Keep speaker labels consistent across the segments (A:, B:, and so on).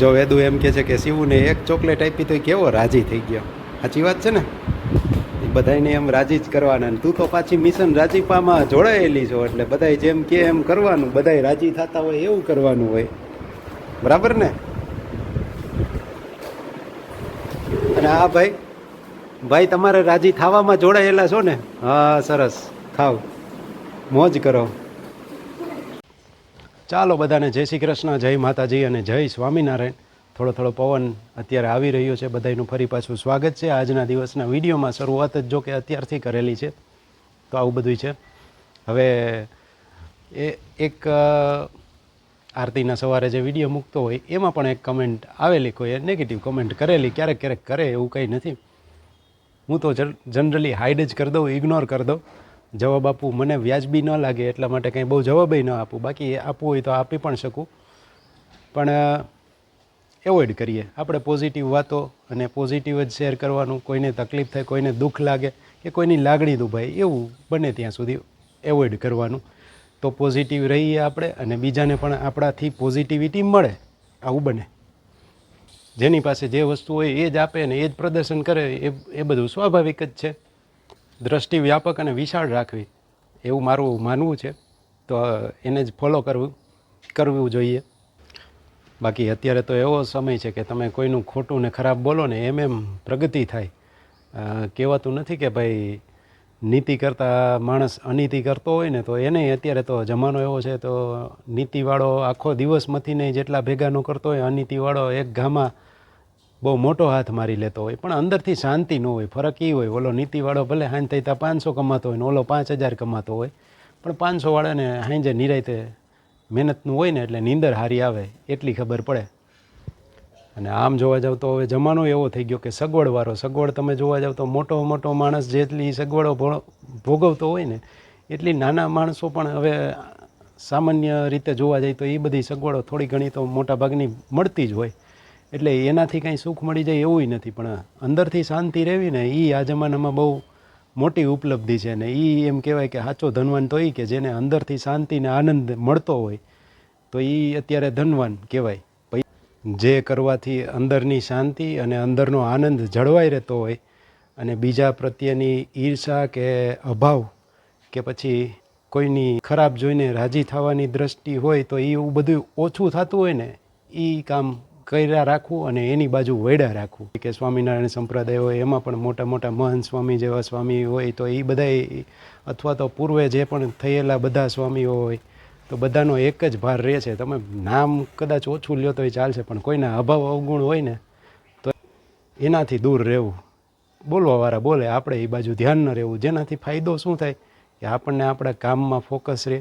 A: જો વેદુ એમ કહે છે કે શિવને એક ચોકલેટ આપી તો કેવો રાજી થઈ ગયો? સાચી વાત છે ને? એ બધાને એમ રાજી જ કરવાના તું તો પાછી મિશન રાજીપામાં જોડાયેલી છો, એટલે બધાય જેમ કે એમ કરવાનું, બધાય રાજી થતા હોય એવું કરવાનું હોય. બરાબર ને? અને આ ભાઈ ભાઈ તમારે રાજી થવામાં જોડાયેલા છો ને? હા, સરસ. થાવ. મોજ કરો. ચાલો બધાને જય શ્રી કૃષ્ણ, જય માતાજી અને જય સ્વામિનારાયણ. થોડો થોડો પવન અત્યારે આવી રહ્યો છે બધાનું ફરી પાછું સ્વાગત છે. આજના દિવસના વિડીયોમાં શરૂઆત જ જો કે અત્યારથી કરેલી છે, તો આવું બધું છે. હવે એ એક આરતીના સવારે જે વીડિયો મૂકતો હોય, એમાં પણ એક કમેન્ટ આવેલી કોઈ નેગેટિવ કમેન્ટ કરેલી, ક્યારેક ક્યારેક કરે એવું કંઈ નથી. હું તો જનરલી હાઈડ જ કરી દઉં ઇગ્નોર કરી દઉં. જવાબ આપવું મને વ્યાજબી ન લાગે એટલા માટે કંઈ બહુ જવાબય ન આપું. બાકી આપવું હોય તો આપી પણ શકું. પણ એવોઇડ કરીએ. આપણે પોઝિટિવ વાતો અને પોઝિટિવ જ શેર કરવાનું, કોઈને તકલીફ થાય, કોઈને દુઃખ લાગે કે કોઈની લાગણી દુભાય, એવું બને ત્યાં સુધી એવોઇડ કરવાનું. તો પોઝિટિવ રહીએ આપણે અને બીજાને પણ આપણાથી પોઝિટિવિટી મળે. આવું બને. જેની પાસે જે વસ્તુ હોય એ જ આપે ને એ જ પ્રદર્શન કરે, એ એ બધું સ્વાભાવિક જ છે. દ્રષ્ટિ વ્યાપક અને વિશાળ રાખવી, એવું મારું માનવું છે. તો એને જ ફોલો કરવું કરવું જોઈએ. બાકી અત્યારે તો એવો સમય છે કે તમે કોઈનું ખોટું ને ખરાબ બોલો ને એમ એમ પ્રગતિ થાય. કહેવાતું નથી કે ભાઈ નીતિ કરતાં માણસ અનીતિ કરતો હોય ને તો એને અત્યારે તો જમાનો એવો છે તો નીતિવાળો આખો દિવસ મથીને જેટલા ભેગા ન કરતો હોય, અનીતિવાળો એક ગામાં બહુ મોટો હાથ મારી લેતો હોય, પણ અંદરથી શાંતિ ન હોય, ફરક એ હોય, ઓલો નીતિવાળો ભલે હાંજ થઈ ત્યાં પાંચસો કમાતો હોય ને ઓલો પાંચ હજાર કમાતો હોય, પણ પાંચસોવાળાને હાંજે નિરાયતે મહેનતનું હોય ને એટલે નીંદર હારી આવે, એટલી ખબર પડે. અને આમ જોવા જાવ તો હવે જમાનો એવો થઈ ગયો કે સગવડવાળો સગવડ તમે જોવા જાવ તો મોટો મોટો માણસ જેટલી સગવડો ભોગવતો હોય ને, એટલી નાના માણસો પણ હવે સામાન્ય રીતે જોવા જાય તો એ બધી સગવડો થોડી ઘણી તો મોટા ભાગની મળતી જ હોય. એટલે એનાથી કાંઈ સુખ મળી જાય એવું નથી, પણ અંદરથી શાંતિ રહેવી ને એ આ જમાનામાં બહુ મોટી ઉપલબ્ધિ છે ને એ એમ કહેવાય કે સાચો ધનવાન તો એ કે જેને અંદરથી શાંતિ ને આનંદ મળતો હોય, તો એ અત્યારે ધનવાન કહેવાય. જે કરવાથી અંદરની શાંતિ અને અંદરનો આનંદ જળવાઈ રહેતો હોય અને બીજા પ્રત્યેની ઈર્ષા કે અભાવ કે પછી કોઈની ખરાબ જોઈને રાજી થવાની દ્રષ્ટિ હોય તો એવું બધું ઓછું થતું હોય ને એ કામ કર્યા રાખવું અને એની બાજુ વૈડા રાખવું. કે સ્વામિનારાયણ સંપ્રદાય હોય, એમાં પણ મોટા મોટા મહંત સ્વામી જેવા સ્વામી હોય, તો એ બધા અથવા તો પૂર્વે જે પણ થયેલા બધા સ્વામીઓ હોય, તો બધાનો એક જ ભાર રહે છે. તમે નામ કદાચ ઓછું લ્યો તો એ ચાલશે, પણ કોઈના અભાવ અવગુણ હોય ને, તો એનાથી દૂર રહેવું. બોલવાવાળા બોલે, આપણે એ બાજુ ધ્યાન ન રહેવું. જેનાથી ફાયદો શું થાય? કે આપણને આપણા કામમાં ફોકસ રહે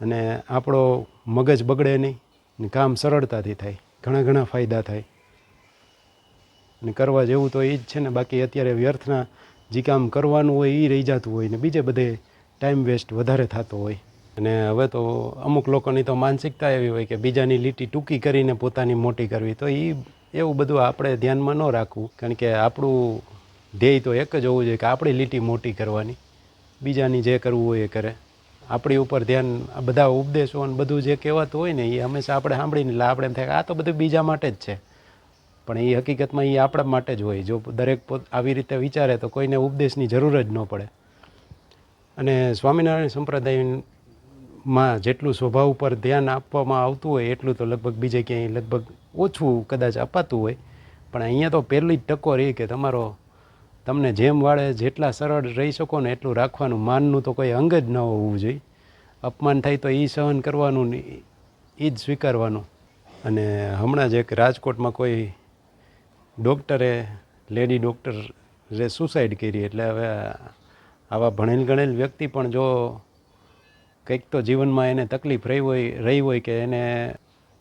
A: અને આપણો મગજ બગડે નહીં કામ સરળતાથી થાય. ઘણા ઘણા ફાયદા થાય. અને કરવા જેવું તો એ જ છે ને, બાકી અત્યારે વ્યર્થના જે કામ કરવાનું હોય એ રહી જતું હોય ને, બીજે બધે ટાઈમ વેસ્ટ વધારે થતો હોય. અને હવે તો અમુક લોકોની તો માનસિકતા એવી હોય કે બીજાની લીટી ટૂંકી કરીને પોતાની મોટી કરવી, તો એ એવું બધું આપણે ધ્યાનમાં ન રાખવું. કારણ કે આપણું ધ્યેય તો એક જ હોવું જોઈએ કે આપણી લીટી મોટી કરવાની. બીજાની જે કરવું હોય એ કરે. આપણી ઉપર ધ્યાન બધા ઉપદેશો અને બધું જે કહેવાતું હોય ને, એ હંમેશા આપણે સાંભળીને એટલે આપણે એમ થાય આ તો બધું બીજા માટે જ છે. પણ એ હકીકતમાં એ આપણા માટે જ હોય. જો દરેક પોત આવી રીતે વિચારે તો કોઈને ઉપદેશની જરૂર જ ન પડે. અને સ્વામિનારાયણ સંપ્રદાયમાં જેટલું સ્વભાવ ઉપર ધ્યાન આપવામાં આવતું હોય, એટલું તો લગભગ બીજે ક્યાંય લગભગ ઓછું કદાચ અપાતું હોય. પણ અહીંયા તો પહેલી જ ટકોર એ કે તમારો તમને જેમ વાળે જેટલા સરળ રહી શકો ને એટલું રાખવાનું. માનનું તો કોઈ અંગ જ ન હોવું જોઈએ. અપમાન થાય તો એ સહન કરવાનું એ જ સ્વીકારવાનું. અને હમણાં જ એક રાજકોટમાં કોઈ ડૉક્ટરે, લેડી ડૉક્ટરે સુસાઇડ કરી. એટલે હવે આવા ભણેલ ગણેલ વ્યક્તિ પણ જો કંઈક તો જીવનમાં એને તકલીફ રહી હોય રહી હોય કે એને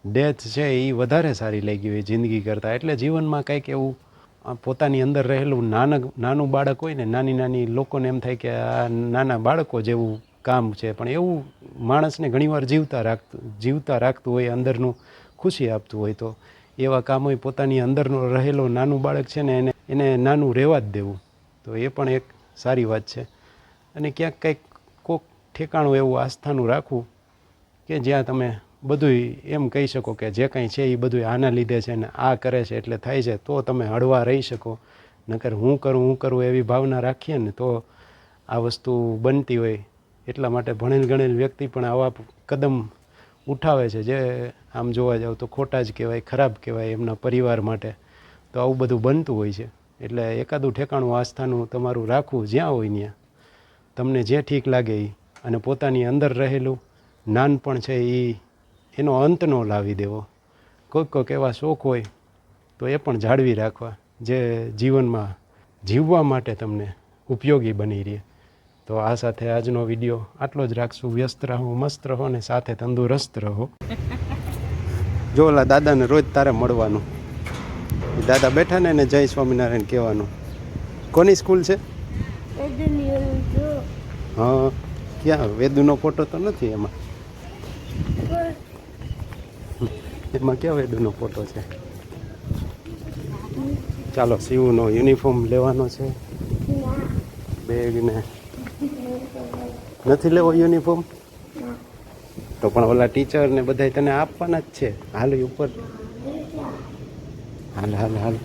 A: ડેથ છે એ વધારે સારી લાગી હોય જિંદગી કરતાં. એટલે જીવનમાં કંઈક એવું પોતાની અંદર રહેલું નાના નાનું બાળક હોય ને નાની નાની લોકોને એમ થાય કે આ નાના બાળકો જેવું કામ છે. પણ એવું માણસને ઘણીવાર જીવતા રાખતું જીવતા રાખતું હોય, અંદરનું ખુશી આપતું હોય તો એવા કામ હોય, પોતાની અંદરનો રહેલો નાનું બાળક છે ને એને એને નાનું રહેવા જ દેવું. તો એ પણ એક સારી વાત છે. અને ક્યાંક કંઈક કોક ઠેકાણું એવું આસ્થાનું રાખવું કે જ્યાં તમે બધુંય એમ કહી શકો કે જે કંઈ છે એ બધું આના લીધે છે ને આ કરે છે એટલે થાય છે, તો તમે હળવા રહી શકો. નકર હું કરું હું કરું એવી ભાવના રાખીએ ને તો આ વસ્તુ બનતી હોય. એટલા માટે ભણેલ ગણેલ વ્યક્તિ પણ આવા કદમ ઉઠાવે છે જે આમ જોવા જાવ તો ખોટા જ કહેવાય, ખરાબ કહેવાય એમના પરિવાર માટે. તો આવું બધું બનતું હોય છે. એટલે એકાદું ઠેકાણું આસ્થાનું તમારું રાખવું જ્યાં હોય ત્યાં તમને જે ઠીક લાગે એ અને પોતાની અંદર રહેલું નાનપણ છે એ એનો અંત ન લાવી દેવો. કોઈક કોઈક એવા શોખ હોય તો એ પણ જાળવી રાખવા જે જીવનમાં જીવવા માટે તમને ઉપયોગી બની રહે. તો આ સાથે આજનો વીડિયો આટલો જ રાખશું. વ્યસ્ત રહો મસ્ત રહો ને સાથે તંદુરસ્ત રહો. જો ઓલા દાદાને રોજ તારે મળવાનું. દાદા બેઠા ને એને જય સ્વામિનારાયણ કહેવાનું. કોની સ્કૂલ છે? હા ક્યાં? વેદુનો ફોટો તો નથી એમાં. એમાં ક્યાં વેદુનો ફોટો છે? ચાલો શિવનો યુનિફોર્મ લેવાનો છે. બેગ ને નથી લેવો યુનિફોર્મ તો પણ ઓલા ટીચર ને બધા તને આપવાના જ છે. હાલ ઉપર. હાલ હાલ હાલ.